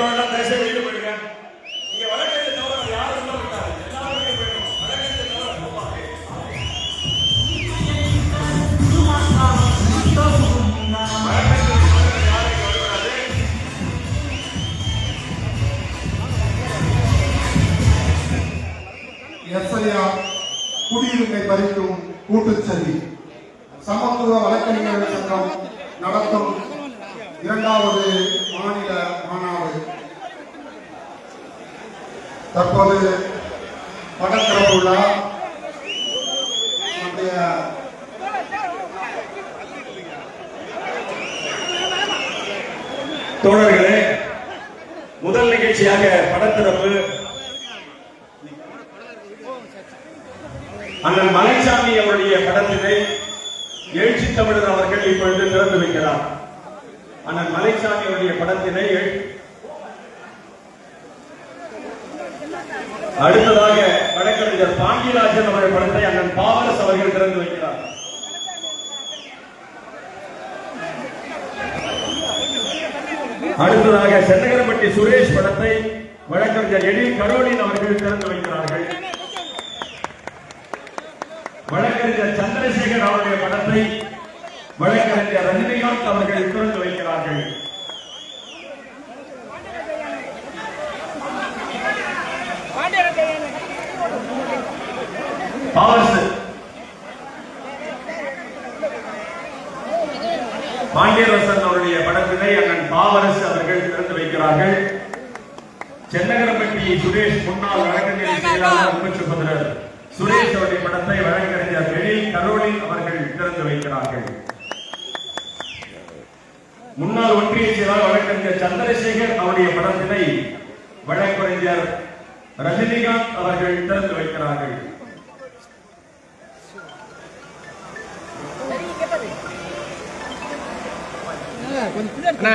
கேட்கணும்னா தயவுசெய்து வெளியில போயிடுங்க. இங்க வழக்கத்தை தவிர யாரும் சொல்ல பறிக்கும் கூட்டுச்சதி சமத்துவ வழக்கறிஞர்கள் சங்கம் நடத்தும் இரண்டாவது மாநில மாநாடு. தற்போது படத்திறப்பு விழா. நம்முடைய தோழர்களே முதல் நிகழ்ச்சியாக படத்திறப்பு அண்ணன் மலைசாமி அவருடைய படத்தினை எழுச்சி தமிழர் அவர்கள் இப்பொழுது திறந்து வைக்கிறார். அண்ணன் மலைசாமியுடைய படத்தினை அடுத்ததாக வழக்கறிஞர் பாண்டியராஜன் அவருடைய படத்தை அண்ணன் பாவரஸ் அவர்கள் திறந்து வைக்கிறார். அடுத்ததாக சென்னகரப்பட்டி சுரேஷ் படத்தை வழக்கறிஞர் எடி கரோலின் அவர்கள் திறந்து வைக்கிறார்கள். வழக்கறிஞர் சந்திரசேகர் அவருடைய படத்தை வழக்கறிஞர் ரஜினிகாந்த் அவர்கள் திறந்து வைக்கிறார்கள் பாண்டியரசன் அவருடைய படத்தினை அண்ணன் பாவரசு அவர்கள் திறந்து வைக்கிறார்கள். சென்னகரப்பட்டி சுரேஷ் முன்னாள் வழக்கறிஞர் செயலாளர் உபச்சுபதிரர் சுரேஷ் அவருடைய படத்தை வழக்கறிஞர் எழில் கரோலின் அவர்கள் திறந்து வைக்கிறார்கள். முன்னாள் ஒன்றிய செயலாளர் வழக்கறிஞர் சந்திரசேகர் அவருடைய படத்தினை வழக்கறிஞர் ரஜினிகாந்த் அவர்கள் திறந்து வைக்கிறார்கள்.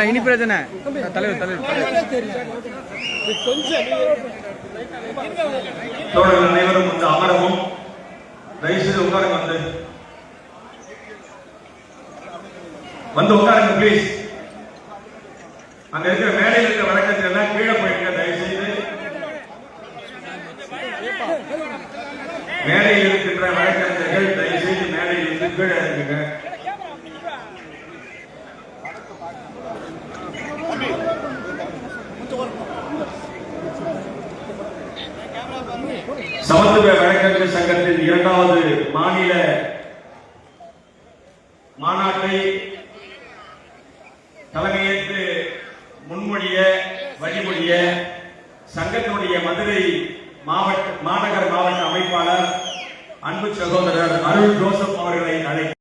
இனி பிரச்சனை. தலைவர் தலைவர். அனைவரும் வந்து அமரவும் தயவுசெய்து உட்காருங்க வந்து. வந்து உட்காருங்க ப்ளீஸ் அங்க இருக்கிற மேடையில் இருக்கிற வழக்கத்தில் எல்லாம் கீழே போயிருக்க தயவுசெய்து. மேடையில் இருக்கின்ற வழக்கறிஞர்கள் தயவுசெய்து மேடையில் இருந்து கீழே இருக்குங்க சமத்துவ வழக்கறிஞர் சங்கத்தின் இரண்டாவது மாநில மாநாட்டை தலைமையேற்று முன்மொழிய வழிமொழிய சங்கத்தினுடைய மதுரை மாவட்ட மாநகர் மாவட்ட அமைப்பாளர் அன்பு சகோதரர் அருள் ஜோசப் அவர்களை அழைக்கிறேன்.